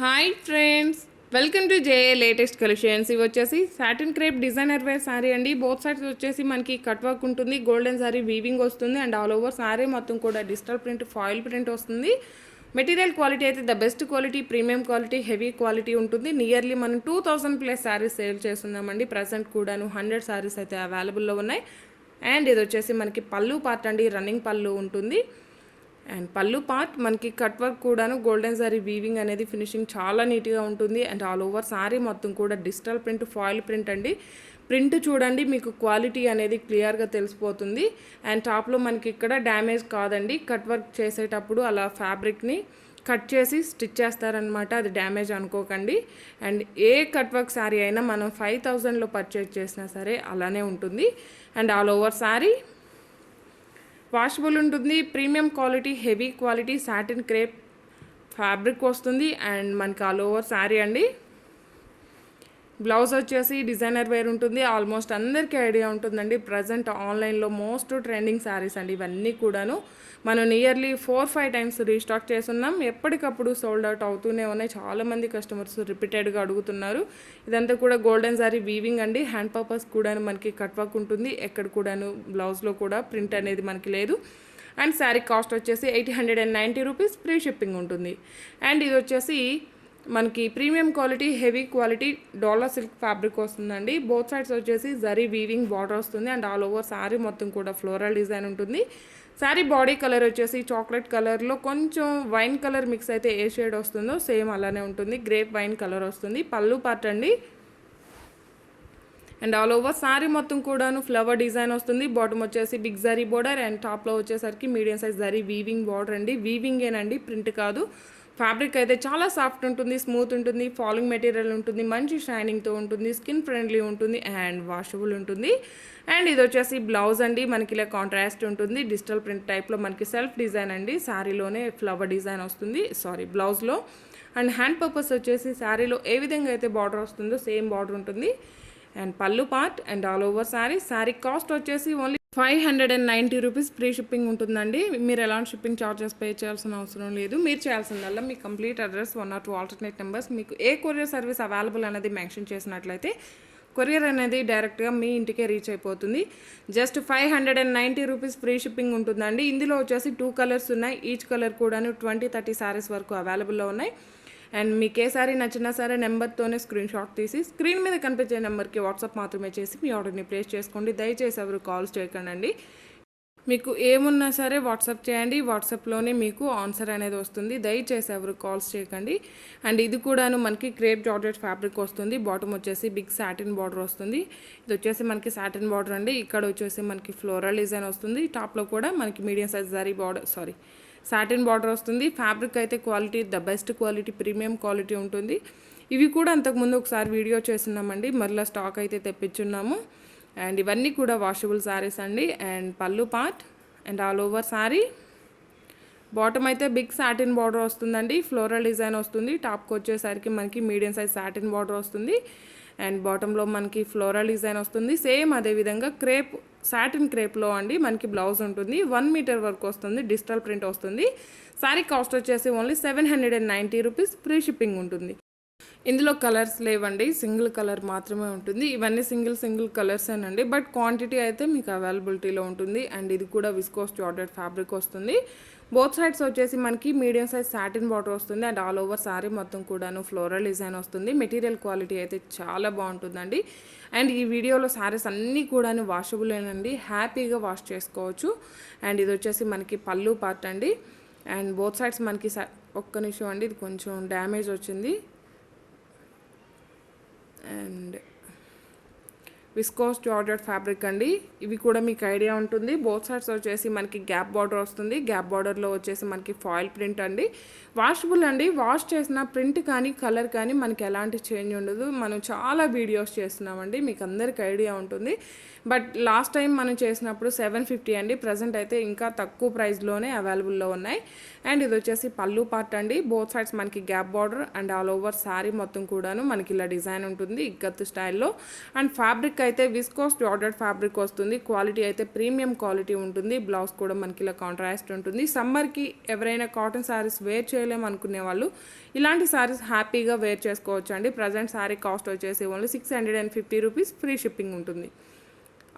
Hi friends welcome to JA latest collections ఇవి వచ్చేసి satin crepe designer wear sari అండి. Both sides వచ్చేసి మనకి కట్ వర్క్ ఉంటుంది. గోల్డెన్ శారీ వీవింగ్ వస్తుంది అండ్ ఆల్ ఓవర్ శారీ మొత్తం కూడా డిజిటల్ ప్రింట్ ఫాయిల్ ప్రింట్ వస్తుంది. మెటీరియల్ క్వాలిటీ అయితే the best quality premium quality heavy quality ఉంటుంది. నియర్లీ మనం two thousand plus saris sale చేస్తున్నామండి. ప్రజెంట్ కూడాను హండ్రెడ్ శారీస్ అయితే అవైలబుల్లో ఉన్నాయి. అండ్ ఇది వచ్చేసి మనకి పళ్ళు పార్ట్ అండి. రన్నింగ్ పళ్ళు ఉంటుంది. అండ్ పళ్ళు పార్ట్ మనకి కట్ వర్క్ కూడాను గోల్డెన్ సారీ వీవింగ్ అనేది ఫినిషింగ్ చాలా నీట్గా ఉంటుంది. అండ్ ఆల్ ఓవర్ సారీ మొత్తం కూడా డిజిటల్ ప్రింట్ ఫాయిల్ ప్రింట్ అండి. ప్రింట్ చూడండి మీకు క్వాలిటీ అనేది క్లియర్గా తెలిసిపోతుంది. అండ్ టాప్లో మనకి ఇక్కడ డ్యామేజ్ కాదండి. కట్ వర్క్ చేసేటప్పుడు అలా ఫ్యాబ్రిక్ని కట్ చేసి స్టిచ్ చేస్తారనమాట అది డ్యామేజ్ అనుకోకండి. అండ్ ఏ కట్ వర్క్ శారీ అయినా మనం ఫైవ్ థౌజండ్లో పర్చేజ్ చేసినా సరే అలానే ఉంటుంది. And all over sari washable ఉంటుంది premium quality heavy quality satin crepe fabric వస్తుంది అండ్ మనకి ఆల్ ఓవర్ శారీ అండి. బ్లౌజ్ వచ్చేసి డిజైనర్ వేర్ ఉంటుంది. ఆల్మోస్ట్ అందరికీ ఐడియా ఉంటుందండి. ప్రజెంట్ ఆన్లైన్లో మోస్ట్ ట్రెండింగ్ శారీస్ అండి ఇవన్నీ కూడాను. మనం nearly four five times restock చేస్తున్నాం. ఎప్పటికప్పుడు సోల్డ్ అవుట్ అవుతూనే ఉన్నాయి. చాలామంది కస్టమర్స్ రిపీటెడ్గా అడుగుతున్నారు. ఇదంతా కూడా గోల్డెన్ శారీ వీవింగ్ అండి. హ్యాండ్ పర్పస్ కూడాను మనకి కట్ వర్క్ ఉంటుంది. ఎక్కడ కూడాను బ్లౌజ్లో కూడా ప్రింట్ అనేది మనకి లేదు. అండ్ శారీ కాస్ట్ వచ్చేసి eight hundred and ninety rupees free shipping ఉంటుంది. అండ్ ఇది వచ్చేసి మనకి premium quality heavy quality dollar silk fabric వస్తుందండి. బోత్ సైడ్స్ వచ్చేసి జరీ వీవింగ్ బార్డర్ వస్తుంది అండ్ ఆల్ ఓవర్ శారీ మొత్తం కూడా ఫ్లోరల్ డిజైన్ ఉంటుంది. శారీ బాడీ కలర్ వచ్చేసి చాక్లెట్ కలర్లో కొంచెం వైన్ కలర్ మిక్స్ అయితే ఏ షేడ్ వస్తుందో సేమ్ అలానే ఉంటుంది. గ్రేప్ వైన్ కలర్ వస్తుంది. పళ్ళు పార్ట్ అండి. అండ్ ఆల్ ఓవర్ శారీ మొత్తం కూడాను ఫ్లవర్ డిజైన్ వస్తుంది. బాటమ్ వచ్చేసి బిగ్ జరీ బోర్డర్ అండ్ టాప్లో వచ్చేసరికి medium size zari weaving border అండి. వీవింగేనండి ప్రింట్ కాదు. ఫ్యాబ్రిక్ అయితే చాలా సాఫ్ట్ ఉంటుంది స్మూత్ ఉంటుంది ఫాలింగ్ మెటీరియల్ ఉంటుంది మంచి షైనింగ్తో ఉంటుంది స్కిన్ ఫ్రెండ్లీ ఉంటుంది అండ్ వాషబుల్ ఉంటుంది. అండ్ ఇది వచ్చేసి బ్లౌజ్ అండి మనకి ఇలా కాంట్రాస్ట్ ఉంటుంది. డిజిటల్ ప్రింట్ టైప్లో మనకి సెల్ఫ్ డిజైన్ అండి శారీలోనే ఫ్లవర్ డిజైన్ వస్తుంది సారీ బ్లౌజ్లో. అండ్ హ్యాండ్ పర్పస్ వచ్చేసి శారీలో ఏ విధంగా అయితే బార్డర్ వస్తుందో సేమ్ బార్డర్ ఉంటుంది. అండ్ పళ్ళు part and all over sari sari cost వచ్చేసి only five hundred and ninety rupees free shipping ఉంటుందండి. మీరు ఎలాంటి షిప్పింగ్ ఛార్జెస్ పే చేయాల్సిన అవసరం లేదు. మీరు చేయాల్సిందల్లా మీ complete address one or two alternate numbers. మీకు ఏ కొరియర్ సర్వీస్ అవైలబుల్ అనేది మెన్షన్ చేసినట్లయితే కొరియర్ అనేది డైరెక్ట్గా మీ ఇంటికే రీచ్ అయిపోతుంది. Just five hundred and ninety rupees free shipping ఉంటుందండి. ఇందులో వచ్చేసి టూ కలర్స్ ఉన్నాయి. ఈచ్ కలర్ కూడాను ట్వంటీ థర్టీ శారీస్ వరకు అవైలబుల్లో ఉన్నాయి. అండ్ మీకు ఏ సారీ నచ్చినా సరే నెంబర్తోనే స్క్రీన్ షాట్ తీసి స్క్రీన్ మీద కనిపించే నెంబర్కి వాట్సాప్ మాత్రమే చేసి మీ ఆర్డర్ని ప్లేస్ చేసుకోండి. దయచేసి ఎవరు కాల్స్ చేయకండి మీకు ఏమున్నా సరే వాట్సాప్ చేయండి. వాట్సాప్లోనే మీకు ఆన్సర్ అనేది వస్తుంది. దయచేసి ఎవరు కాల్స్ చేయకండి. అండ్ ఇది కూడాను మనకి క్రేప్ జార్జెట్ ఫ్యాబ్రిక్ వస్తుంది. బాటమ్ వచ్చేసి బిగ్ సాటిన్ బార్డర్ వస్తుంది. ఇది వచ్చేసి మనకి సాటిన్ బార్డర్ అండి. ఇక్కడ వచ్చేసి మనకి ఫ్లోరల్ డిజైన్ వస్తుంది. టాప్లో కూడా మనకి medium size zari border sari satin border వస్తుంది. ఫ్యాబ్రిక్ అయితే quality the best quality premium quality ఉంటుంది. ఇవి కూడా అంతకుముందు ఒకసారి వీడియో చేస్తున్నామండి. మరలా స్టాక్ అయితే తెప్పించున్నాము. అండ్ ఇవన్నీ కూడా వాషబుల్ శారీస్ అండి. అండ్ పళ్ళు part and all over sari bottom అయితే బిగ్ సాటిన్ బార్డర్ వస్తుందండి. ఫ్లోరల్ డిజైన్ వస్తుంది. టాప్కి వచ్చేసరికి మనకి మీడియం సైజ్ సాటిన్ బార్డర్ వస్తుంది. అండ్ బాటంలో మనకి ఫ్లోరల్ డిజైన్ వస్తుంది. సేమ్ అదేవిధంగా క్రేప్ సాటిన్ క్రేప్లో అండి మనకి బ్లౌజ్ ఉంటుంది. వన్ మీటర్ వరకు వస్తుంది. డిజిటల్ ప్రింట్ వస్తుంది. శారీ కాస్ట్ వచ్చేసి only seven hundred and ninety rupees free shipping ఉంటుంది. ఇందులో కలర్స్ లేవండి సింగిల్ కలర్ మాత్రమే ఉంటుంది. ఇవన్నీ సింగిల్ సింగిల్ కలర్స్ అండి బట్ క్వాంటిటీ అయితే మీకు అవైలబిలిటీలో ఉంటుంది. అండ్ ఇది కూడా విస్కోస్ జార్డెడ్ ఫ్యాబ్రిక్ వస్తుంది. బోత్ సైడ్స్ వచ్చేసి మనకి మీడియం సైజ్ సాటిన్ బాటర్ వస్తుంది. అండ్ ఆల్ ఓవర్ సారీ మొత్తం కూడాను ఫ్లోరల్ డిజైన్ వస్తుంది. మెటీరియల్ క్వాలిటీ అయితే చాలా బాగుంటుందండి. అండ్ ఈ వీడియోలో సారీస్ అన్నీ కూడాను వాషబులేనండి హ్యాపీగా వాష్ చేసుకోవచ్చు. అండ్ ఇది వచ్చేసి మనకి పళ్ళు పార్ట్ అండి. అండ్ బోత్ సైడ్స్ మనకి ఒక్క నిమిషం అండి. ఇది కొంచెం డ్యామేజ్ వచ్చింది. అండ్ విస్కోస్ జార్జెట్ ఫ్యాబ్రిక్ అండి. ఇవి కూడా మీకు ఐడియా ఉంటుంది. బోత్ సైడ్స్ వచ్చేసి మనకి గ్యాప్ బార్డర్ వస్తుంది. గ్యాప్ బార్డర్లో వచ్చేసి మనకి ఫాయిల్ ప్రింట్ అండి. వాషబుల్ అండి. వాష్ చేసిన ప్రింట్ కానీ కలర్ కానీ మనకి ఎలాంటి చేంజ్ ఉండదు. మనం చాలా వీడియోస్ చేస్తున్నామండి. మీకు అందరికీ ఐడియా ఉంటుంది. బట్ లాస్ట్ టైం మనం చేసినప్పుడు సెవెన్ ఫిఫ్టీ అండి. ప్రజెంట్ అయితే ఇంకా తక్కువ ప్రైస్లోనే అవైలబుల్లో ఉన్నాయి. అండ్ ఇది వచ్చేసి పళ్ళు పార్ట్ అండి. బోత్ సైడ్స్ మనకి gap border and all over sari మొత్తం కూడాను మనకి ఇలా డిజైన్ ఉంటుంది. ఇగ్గత్తు స్టైల్లో. అండ్ ఫ్యాబ్రిక్ అయితే విస్కోస్ జార్డెడ్ ఫ్యాబ్రిక్ వస్తుంది. క్వాలిటీ అయితే ప్రీమియం క్వాలిటీ ఉంటుంది. బ్లౌజ్ కూడా మనకి ఇలా కాంట్రాస్ట్ ఉంటుంది. సమ్మర్కి ఎవరైనా కాటన్ శారీస్ వేర్ చేయలేము అనుకునే వాళ్ళు ఇలాంటి శారీస్ హ్యాపీగా వేర్ చేసుకోవచ్చు అండి ప్రజెంట్ శారీ కాస్ట్ వచ్చేసి only six hundred and fifty rupees free shipping ఉంటుంది.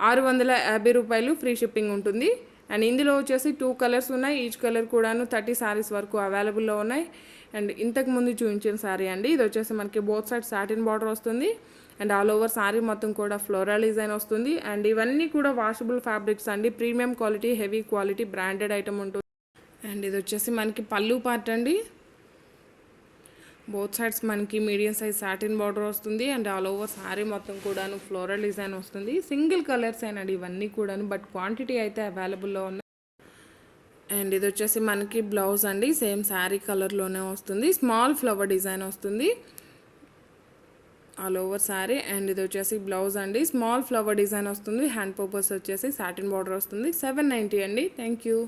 ఆరు వందల యాభై రూపాయలు ఫ్రీ షిప్పింగ్ ఉంటుంది. అండ్ ఇందులో వచ్చేసి టూ కలర్స్ ఉన్నాయి. ఈచ్ కలర్ కూడాను థర్టీ శారీస్ వరకు అవైలబుల్లో ఉన్నాయి. అండ్ ఇంతకు ముందు చూపించిన శారీ అండి. ఇది వచ్చేసి మనకి బోత్ సైడ్ సాటిన్ బార్డర్ వస్తుంది. అండ్ ఆల్ ఓవర్ సారీ మొత్తం కూడా ఫ్లోరల్ డిజైన్ వస్తుంది. అండ్ ఇవన్నీ కూడా వాషబుల్ ఫ్యాబ్రిక్స్ అండి. Premium quality heavy quality branded item ఉంటుంది. అండ్ ఇది వచ్చేసి మనకి పళ్ళు పార్ట్ అండి. బోత్ సైడ్స్ మనకి మీడియం సైజ్ సాటిన్ బార్డర్ వస్తుంది. అండ్ ఆల్ ఓవర్ సారీ మొత్తం కూడాను ఫ్లోరల్ డిజైన్ వస్తుంది. సింగిల్ కలర్స్ అయినండి ఇవన్నీ కూడాను బట్ క్వాంటిటీ అయితే అవైలబుల్లో ఉన్నాయి. అండ్ ఇది వచ్చేసి మనకి బ్లౌజ్ అండి. సేమ్ శారీ కలర్లోనే వస్తుంది. స్మాల్ ఫ్లవర్ డిజైన్ వస్తుంది. ఆల్ ఓవర్ శారీ అండ్ ఇది వచ్చేసి బ్లౌజ్ అండి. స్మాల్ ఫ్లవర్ డిజైన్ వస్తుంది. హ్యాండ్ పర్పస్ వచ్చేసి సాటిన్ బార్డర్ వస్తుంది. సెవెన్ నైంటీ అండి. Thank you.